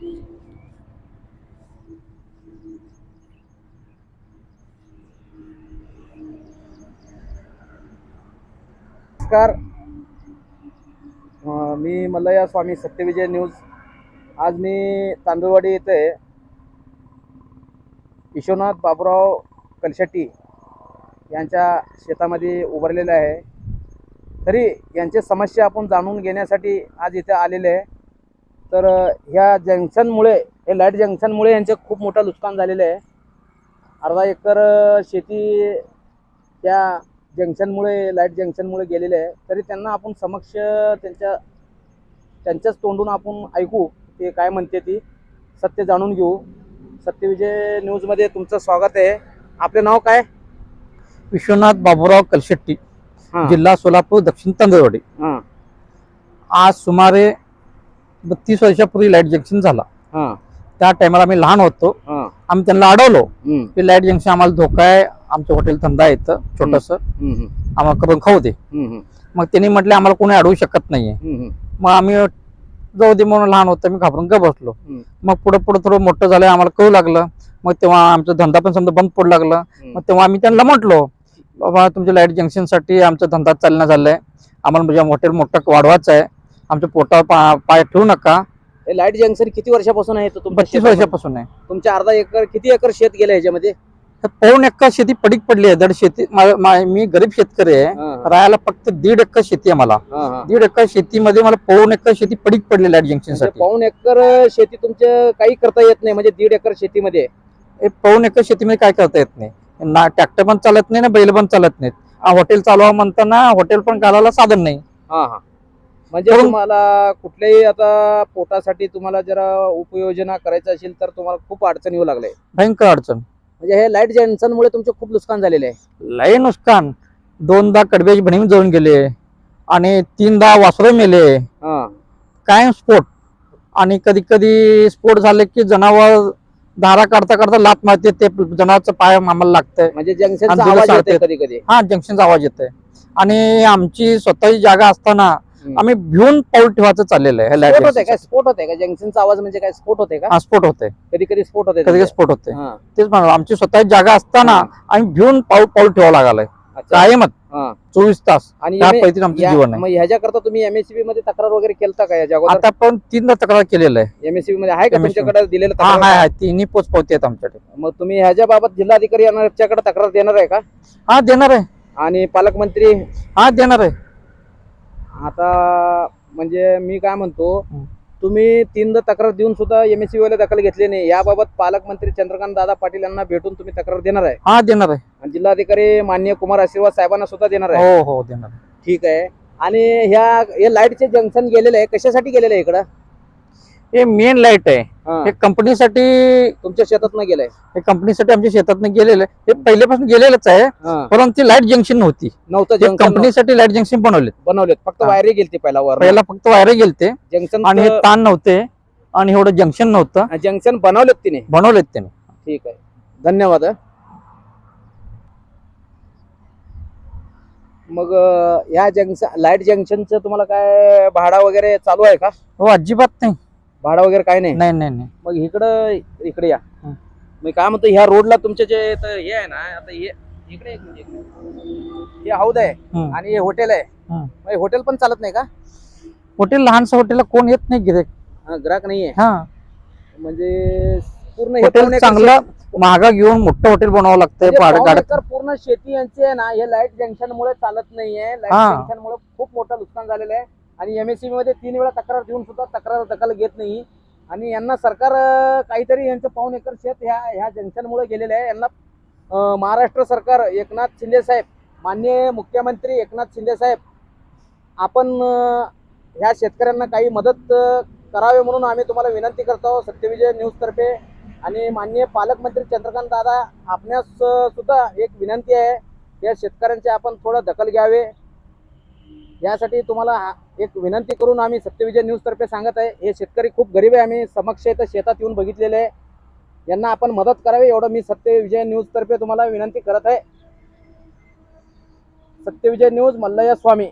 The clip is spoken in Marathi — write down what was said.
नमस्कार. मी मल्लया स्वामी सत्यविजय न्यूज. आज मी तांदूळवाडी येथे विश्वनाथ बाबुराव कलशेट्टी यांच्या शेतामध्ये उभारलेले आहे. तरी यांची समस्या आपण जाणून घेण्यासाठी आज इथे आलेले आहे. तर ह्या जंक्शनमुळे हे लाइट जंक्शनमुळे यांचे खूप मोठं नुकसान झालेलं आहे. अर्धा एकर शेती त्या जंक्शनमुळे लाइट जंक्शनमुळे गेलेले आहे. तरी त्यांना आपण समक्ष त्यांच्या त्यांच्याच तोंडून आपण ऐकू ते काय म्हणते ती सत्य जाणून घेऊ. सत्यविजय न्यूजमध्ये तुमचं स्वागत आहे. आपले नाव काय? विश्वनाथ बाबूराव कलशेट्टी जिल्हा सोलापूर दक्षिण तांदळवाडी आज सुमारे बत्तीस वर्षापूर्वी लाइट जंक्शन झाला. हां. त्या टायमाला आम्ही लहान होतो. हां. आम्ही त्यांना अडवलो. हम्म, की लाइट जंक्शन आम्हाला धोका आहे. आमचं हॉटेल धंदा इथं छोटस. हम्म, आम्हाला करून खाऊ दे. हम्म, मग त्यांनी म्हटले आम्हाला कोणी अडवू शकत नाहीये. हम्म. मग आम्ही जाऊ दे म्हणून लहान होतो मी घाबरून ग बसलो? हम्म. मग पुढे पुढे थोडं मोठं झालं आम्हाला कळू लागलं. मग तेव्हा आमचा धंदा पण समजा बंद पडू लागला. मग तेव्हा आम्ही त्यांना म्हटलो बाबा तुमच्या लाइट जंक्शनसाठी आमचा धंदा चालना झालाय. आम्हाला म्हणजे हॉटेल मोठं वाढवायचं आहे. आमच्या पोटावर पा पाय ठेवू नका. हे लाइट जंक्शन किती वर्षापासून आहे? इथं तुमच्या बत्तीस शेतामध्ये? वर्षापासून आहे. तुमच्या अर्धा एकर किती एकर शेत गेलं ह्याच्यामध्ये? तर पाऊण एकर शेती पडीक पडली आहे. दर शेती मा- मा- मी गरीब शेतकरी आहे. हां, राहायला फक्त दीड एकर शेती आहे मला. हां, हां. दीड एकर शेतीमध्ये मला पाऊण एकर शेती पडीक पडली लाइट जंक्शन म्हणजे साठी पाऊण एकर शेती तुमच्या काही करता येत नाही म्हणजे दीड एकर शेतीमध्ये? हे पाऊण एकर शेतीमध्ये काय करता येत नाही. ना ट्रॅक्टर पण चालत नाही ना बैल पण चालत नाहीत. हॉटेल चालवा म्हणताना हॉटेल पण घालायला साधन नाही. हा हा. म्हणजे तुम्हाला कुठल्याही आता पोटासाठी तुम्हाला जरा उपयोजना करायचं असेल तर तुम्हाला खूप अडचण येऊ लागले. भयंकर अडचण. म्हणजे हे लाइट जंक्शनमुळे तुमचे खूप नुकसान झालेले आहे. लय नुकसान. दोनदा कडब्याची बहिणी जळून गेले आणि तीनदा वासरे मेले. हा. कायम स्फोट. आणि कधी कधी स्फोट झाले की जनावर धारा काढता काढता लात मारते ते जनावरचं पाय आम्हाला लागतंय. म्हणजे जंक्शनचा आणि आवाज येते कधी कधी. हा जंक्शनचा आवाज येतोय. आणि आमची स्वतःची जागा असताना आम्ही भिवून पाऊल ठेवायचं चाललेलं आहे स्फोट होते काय? स्फोट होते का जंक्शनचा आवाज म्हणजे काय? स्फोट होते का? हा स्फोट होते कधी कधी स्फोट होते कधी? स्फोट होते हा, तेच म्हणा आमची स्वतःची जागा असताना. आम्ही भिवून पाऊल पाऊल ठेवावं लागलाय. अच्छा. कायमच. हा. चोवीस तास. आणि त्या पद्धतीने आमचं या- जीवन आहे. मग ह्याच्याकरता तुम्ही एमएससीबी मध्ये तक्रार वगैरे केलता का याच्या अगोदर? आता पण तीनदा तक्रार केलेलं आहे. एमएससीबी मध्ये आहे का MSCB तुमच्याकडे दिलेलं हा तक्रार? तिन्ही पोच पावती आहेत आमच्याकडे. मग तुम्ही ह्याच्या बाबत जिल्हाधिकारी यांच्याकडे तक्रार देणार आहे का? हा देणार आहे. आणि पालकमंत्री? हा देणार आहे. आता म्हणजे मी काय म्हणतो. तुम्ही तीनदा तक्रार देऊन सुद्धा एमएससी वाले दखल घेतली नाही. याबाबत पालकमंत्री चंद्रकांत दादा पाटील यांना भेटून तुम्ही तक्रार देणार आहे? हा देणार आहे. आणि जिल्हाधिकारी मान्य कुमार आशीर्वाद साहेबांना सुद्धा देणार आहे? हो हो देणार. ठीक आहे. आणि ह्या हे लाईटचे जंक्शन गेलेले आहे. कशासाठी गेलेले आहे इकडं? हे मेन लाइट आहे. हा, कंपनीसाठी तुमच्या शेतात गेलंय. हे कंपनीसाठी आमच्या शेतात गेलेलं आहे. हे पहिल्यापासून गेलेलंच आहे परंतु ती लाइट जंक्शन नव्हती. नव्हतं कंपनीसाठी लाइट जंक्शन बनवले बनवलेत. फक्त. वायरे गेलती पहिला वर पहिला फक्त वायरे गेलते. जंक्शन आणि हे ताण नव्हते आणि एवढं जंक्शन नव्हतं. जंक्शन बनवलेत तिने. बनवलेत त्याने ठीक आहे. धन्यवाद. मग ह्या जंक्शन लाइट जंक्शनचं तुम्हाला काय भाडा वगैरे चालू आहे का? हो अजिबात नाही. भाडा वगैरे काय नाही नाही नाही नाही मग इकडं इकडे या हं. मी काय म्हणतो ह्या रोडला तुमचे जे इथं हे आहे ना आता हे इकडे एक मिनिट, इकडे. हे हौद आहे हं. आणि हे हॉटेल आहे हं. मग हे हॉटेल पण चालत नाही का हॉटेल लहानसं हॉटेलला कोण येत नाही गिरेक हा, ग्राहक नाहीये हा म्हणजे पूर्ण हे हॉटेल चांगलं महागा घेऊन मोठं हॉटेल बनवावं लागतंय म्हणजे भाडं पाऊण गाडं एकर पूर्ण शेती यांची आहे ना हे लाइट जंक्शन मुळे चालत नाहीये लाइट हा. जंक्शन मुळे खूप मोठं नुकसान झालेलं आहे आणि एम एस सी मध्ये तीन वेळा तक्रार देऊन सुद्धा तक्रार दखल घेत नाही. आणि यांना सरकार काहीतरी यांचं पाऊन एकर शेत ह्या ह्या जंक्शनमुळे गेलेलं आहे. यांना महाराष्ट्र सरकार एकनाथ शिंदे साहेब माननीय मुख्यमंत्री एकनाथ शिंदे साहेब आपण ह्या शेतकऱ्यांना काही मदत करावे म्हणून आम्ही तुम्हाला विनंती करतो सत्यविजय न्यूजतर्फे आणि माननीय पालकमंत्री चंद्रकांत दादा आपण्यास सुद्धा एक विनंती आहे या शेतकऱ्यांचे आपण थोडं दखल घ्यावे. यासाठी तुम्हाला एक विनंती करून आम्ही सत्यविजय न्यूज तर्फे सांगत आहे हे शेतकरी खूप गरीब आहे आम्ही समक्ष इथं शेतात येऊन बघितलेले आहे. यांना आपण मदत करावी एवढं मी सत्यविजय न्यूजतर्फे तुम्हाला विनंती करत आहे. सत्यविजय न्यूज मल्लया स्वामी.